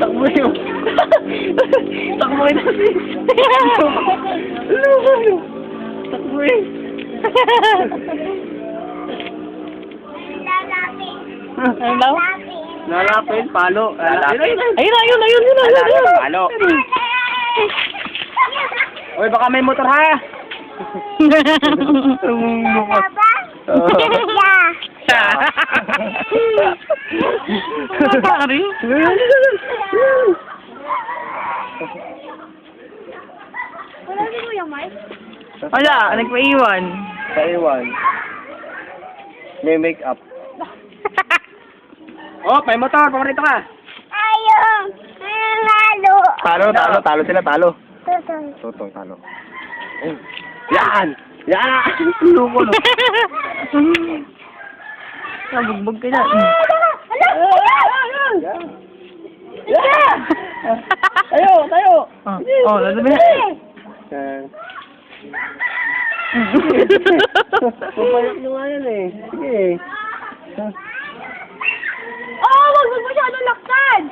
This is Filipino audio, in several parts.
Takbo yun. Takbo yun kasi. Takbo yun. Ano daw? Lalapin, palo. Lalapin. Ayun, ayun, ayun, ayun, ayun, ayun. Palo. Uy, baka may motor ha. Pare. Wala din mo yung mic? Wala, nagpaiwan. Sa iwan. May make-up. Oh, may motor. Pamarito ka. Ayun! Ayun, lalo! Talo, talo, talo sila, talo. Tutoy. Totoo, talo. Oh. Yan! Yan! Lumo, no? Nabugbog ka na. Tayo, tayo! Oh, oh, lalo ba na? Pumayot nyo nga yan eh. Sige. Oh, wag mo masyado lakad!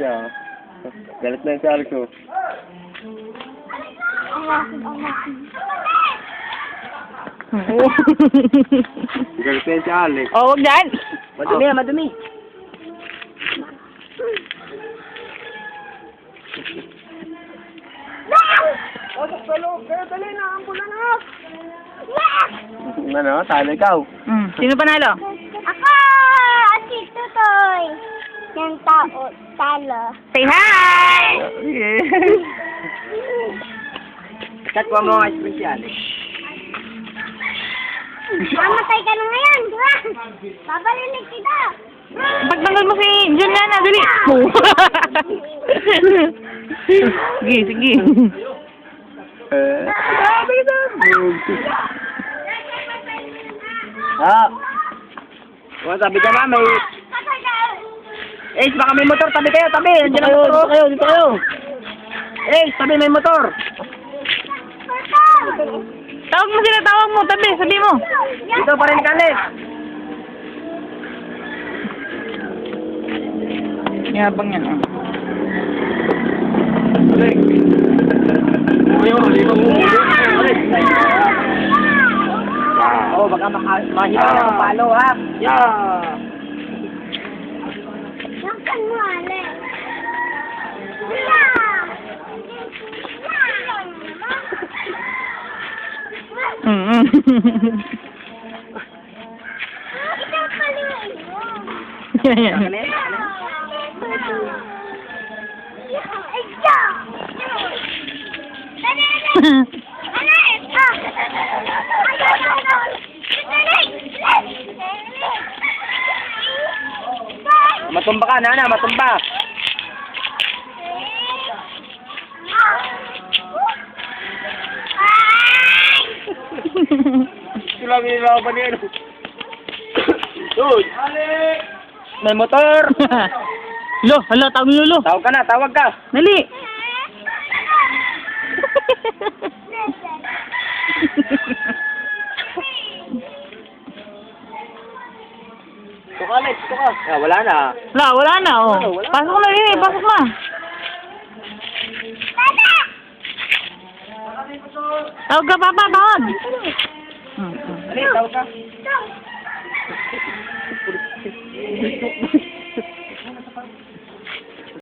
Siya. Galit na yung si Alex oh. Awakin, awakin. Galit na yung si Alex. oh, wag yan. Madumi, madumi. Ano, talo ikaw. Hmm, Sino panalo? Ako! Si Tutoy! Yung tao, talo. Say hi! Kat ko mo si Alex. Mamatay ka na ngayon! Babalinig kita! Pagtanggal mo si Juliana, dali. sige, sige. Ah. Oh, sabi ka na, may... Eh, baka may motor. Tabi kayo, tabi. Ang motor. Dito kayo, dito kayo. Eh, tabi may motor. Tawag mo sila, tawag mo, tabi, sabi mo. Dito pa rin ka, Yabang yan, oh. Alex. Ayaw, ligaw mo. Alex. Oh, baka maka- mahina ng palo, ha? Yeah. Nasaan mo, Alex? Mm Ikaw paluin mo. Yan, yan. Matumba ka, nana, matumba. Sila nilaban niya. Dude. May motor. Lo, hala, tawag mo Lolo. Tawag ka na, tawag ka. Dali. Ito ka, Alex, ito ka. Ah, wala na. Wala, wala na, oh. Ano, wala. Pasok na, eh, pasok na. Tawag ka, Papa, tawag. Dali, tawag ka.